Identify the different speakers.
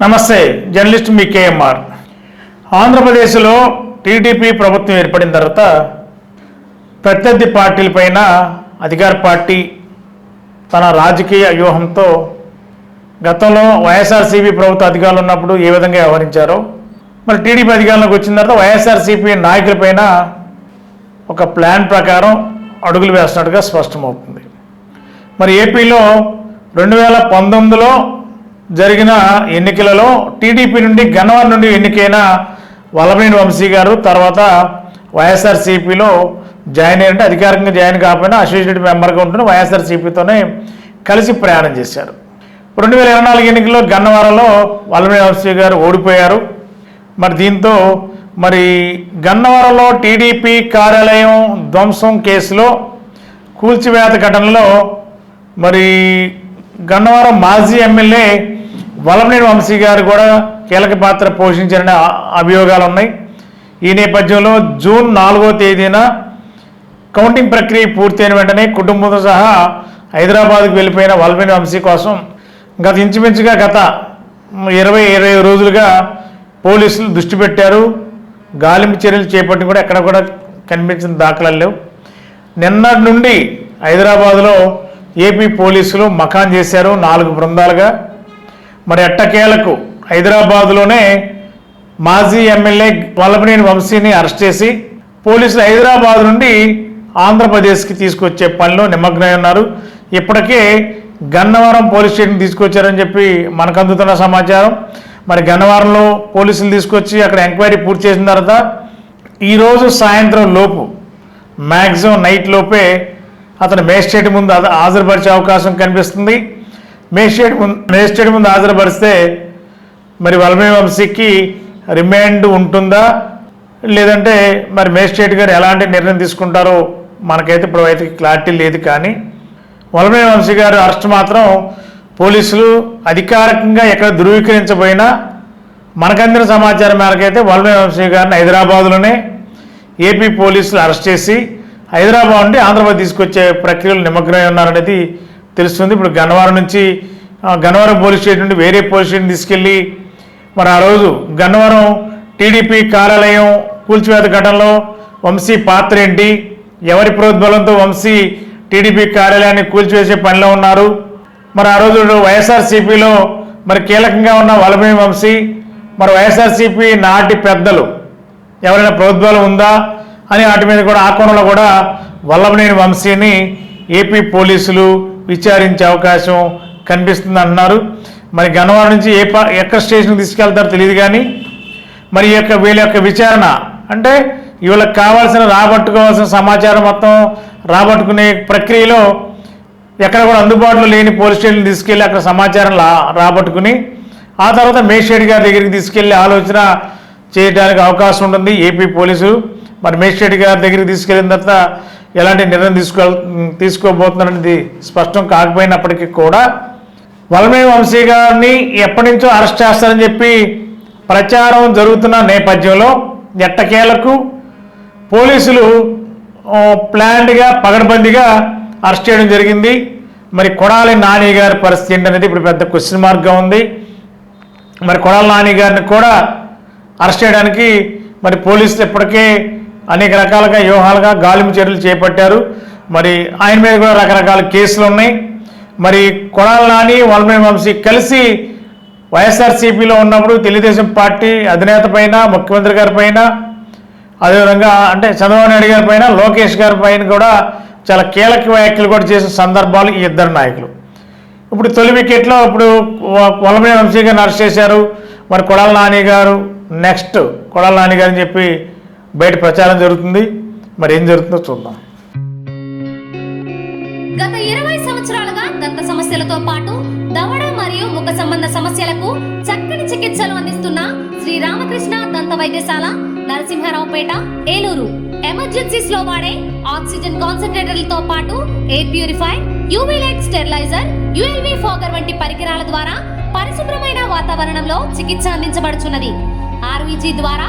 Speaker 1: నమస్తే జర్నలిస్ట్ మీ కేఎంఆర్ ఆంధ్రప్రదేశ్లో టీడీపీ ప్రభుత్వం ఏర్పడిన తర్వాత ప్రత్యర్థి పార్టీలపైన అధికార పార్టీ తన రాజకీయ వ్యూహంతో గతంలో వైఎస్ఆర్సీపీ ప్రభుత్వ అధికారులు ఉన్నప్పుడు ఏ విధంగా వ్యవహరించారో మరి టీడీపీ అధికారంలోకి వచ్చిన తర్వాత వైఎస్ఆర్సీపీ నాయకులపైన ఒక ప్లాన్ ప్రకారం అడుగులు వేస్తున్నట్టుగా స్పష్టమవుతుంది. మరి ఏపీలో రెండు వేల పంతొమ్మిదిలో జరిగిన ఎన్నికలలో టీడీపీ నుండి గన్నవరం నుండి ఎన్నికైన వల్లభనేని వంశీ గారు తర్వాత వైఎస్ఆర్సీపీలో జాయిన్ అయ్యంటే అధికారికంగా జాయిన్ కాకపోయినా అసోసియేట్ మెంబర్గా ఉంటున్న వైఎస్ఆర్సీపీతోనే కలిసి ప్రయాణం చేశారు. రెండు వేల ఇరవై నాలుగు ఎన్నికల్లో గన్నవరంలో వల్లభనేని వంశీ గారు ఓడిపోయారు. మరి దీంతో మరి గన్నవరంలో టీడీపీ కార్యాలయం ధ్వంసం కేసులో కూల్చివేత ఘటనలో మరి గన్నవరం మాజీ ఎమ్మెల్యే వలమనేని వంశీ గారు కూడా కీలక పాత్ర పోషించారనే అభియోగాలు ఉన్నాయి ఈ నేపథ్యంలో జూన్ నాలుగో తేదీన కౌంటింగ్ ప్రక్రియ పూర్తయిన వెంటనే కుటుంబంతో సహా హైదరాబాద్కు వెళ్ళిపోయిన వల్మేని వంశీ కోసం గత ఇంచుమించుగా గత ఇరవై ఇరవై రోజులుగా పోలీసులు దృష్టి పెట్టారు. గాలింపు చర్యలు చేపట్టి కూడా ఎక్కడ కూడా కనిపించిన దాఖలాలు లేవు. నిన్నటి నుండి హైదరాబాద్లో ఏపీ పోలీసులు మకాన్ చేశారు నాలుగు బృందాలుగా. మరి ఎట్టకేలకు హైదరాబాద్లోనే మాజీ ఎమ్మెల్యే వల్లభనేని వంశీని అరెస్ట్ చేసి పోలీసులు హైదరాబాద్ నుండి ఆంధ్రప్రదేశ్కి తీసుకొచ్చే పనిలో నిమగ్నమై ఉన్నారు. ఇప్పటికే గన్నవరం పోలీస్ స్టేషన్ తీసుకొచ్చారని చెప్పి మనకు అందుతున్న సమాచారం. మరి గన్నవరంలో పోలీసులు తీసుకొచ్చి అక్కడ ఎంక్వైరీ పూర్తి చేసిన తర్వాత ఈరోజు సాయంత్రం లోపు మ్యాక్సిమం నైట్ లోపే అతను మేజిస్ట్రేట్ ముందు హాజరుపరిచే అవకాశం కనిపిస్తుంది. మేజిస్ట్రేట్ ముందు మేజిస్ట్రేట్ ముందు హాజరుపరిస్తే మరి వల్మే వంశీకి రిమాండ్ ఉంటుందా? లేదంటే మరి మేజిస్ట్రేట్ గారు ఎలాంటి నిర్ణయం తీసుకుంటారో మనకైతే ఇప్పుడు అయితే క్లారిటీ లేదు కానీ వల్మే వంశీ గారు అరెస్ట్ మాత్రం పోలీసులు అధికారికంగా ఎక్కడ ధృవీకరించబోయినా మనకందిన సమాచారం మేరకైతే వల్మే వంశీ గారిని హైదరాబాద్లోనే ఏపీ పోలీసులు అరెస్ట్ చేసి హైదరాబాద్ నుండి ఆంధ్రప్రదేశ్ తీసుకొచ్చే ప్రక్రియలు నిమగ్నమై ఉన్నారనేది తెలుస్తుంది. ఇప్పుడు గన్నవరం నుంచి గన్నవరం పోలీస్ స్టేషన్ నుండి వేరే పోలీస్ స్టేషన్ తీసుకెళ్ళి మరి ఆ రోజు గన్నవరం టీడీపీ కార్యాలయం కూల్చివేత ఘటనలో వంశీ పాత్ర ఏంటి? ఎవరి ప్రోద్బలంతో వంశీ టీడీపీ కార్యాలయాన్ని కూల్చివేసే పనిలో ఉన్నారు? మరి ఆ రోజు వైఎస్ఆర్సీపీలో మరి కీలకంగా ఉన్న వలభీ వంశీ? మరి వైఎస్ఆర్సీపీ నాటి పెద్దలు ఎవరైనా ప్రోద్బలం ఉందా? అని వాటి మీద కూడా ఆ కోణంలో కూడా వల్లభనేని వంశీని ఏపీ పోలీసులు విచారించే అవకాశం కనిపిస్తుంది అన్నారు మరి గన్నవరం నుంచి ఏ పా ఎక్కడ స్టేషన్కి తీసుకెళ్తారో తెలియదు కానీ మరి ఈ యొక్క వీళ్ళ యొక్క విచారణ అంటే వీళ్ళకి కావాల్సిన రాబట్టుకోవాల్సిన సమాచారం మొత్తం రాబట్టుకునే ప్రక్రియలో ఎక్కడ కూడా అందుబాటులో లేని పోలీస్ స్టేషన్ తీసుకెళ్ళి అక్కడ సమాచారం రాబట్టుకుని ఆ తర్వాత మేషేడ్ గారి దగ్గరికి తీసుకెళ్ళే ఆలోచన చేయడానికి అవకాశం ఉంటుంది. ఏపీ పోలీసు మరి మేషేడ్ గారి దగ్గరికి తీసుకెళ్ళిన తర్వాత ఎలాంటి నిర్ణయం తీసుకో తీసుకోబోతున్నారనేది స్పష్టం కాకపోయినప్పటికీ కూడా వలమే వంశీ గారిని ఎప్పటి నుంచో అరెస్ట్ చేస్తారని చెప్పి ప్రచారం జరుగుతున్న నేపథ్యంలో ఎట్టకేలకు పోలీసులు ప్లాంట్గా ప్లాన్డ్గా అరెస్ట్ చేయడం జరిగింది. మరి కొడాలి నాని గారి పరిస్థితి ఏంటనేది ఇప్పుడు పెద్ద క్వశ్చన్ మార్క్గా ఉంది. మరి కొడాలి నాని గారిని కూడా అరెస్ట్ చేయడానికి మరి పోలీసులు ఇప్పటికే అనేక రకాలుగా వ్యూహాలుగా గాలింపు చర్యలు చేపట్టారు. మరి ఆయన మీద కూడా రకరకాల కేసులు ఉన్నాయి. మరి కొడాల నాని వల్మేని వంశీ కలిసి వైఎస్ఆర్సీపీలో ఉన్నప్పుడు తెలుగుదేశం పార్టీ అధినేత పైన ముఖ్యమంత్రి గారి పైన అదేవిధంగా అంటే చంద్రబాబు నాయుడు గారి పైన లోకేష్ గారి పైన కూడా చాలా కీలక వ్యాఖ్యలు కూడా చేసిన సందర్భాలు ఈ ఇద్దరు నాయకులు. ఇప్పుడు తొలి వికెట్లో ఇప్పుడు వలమే వంశీ గారిని అరెస్ట్ చేశారు. మరి కొడాల నాని గారు నెక్స్ట్ కొడాల నాని గారు అని చెప్పి బయట ప్రచారం జరుగుతుంది. మరి ఏం జరుగుతుందో చూద్దాం.
Speaker 2: గత ఇరవై సంవత్సరాలుగా దంత సమస్యలతో పాటు దవడ మరియు ముఖ సంబంధ సమస్యలకు చక్కని చికిత్సలు అందిస్తున్న శ్రీ రామకృష్ణ దంత వైద్యశాల నరసింహారావుపేట ఏలూరు. ఎమర్జెన్సీస్లో వాడే ఆక్సిజన్ కాన్సన్ట్రేటర్లతో పాటు air purify UV light sterilizer ULV fogger వంటి పరికరాల ద్వారా పరిశుభ్రమైన వాతావరణంలో చికిత్స అందించబడుచున్నది. ఆర్వీజీ ద్వారా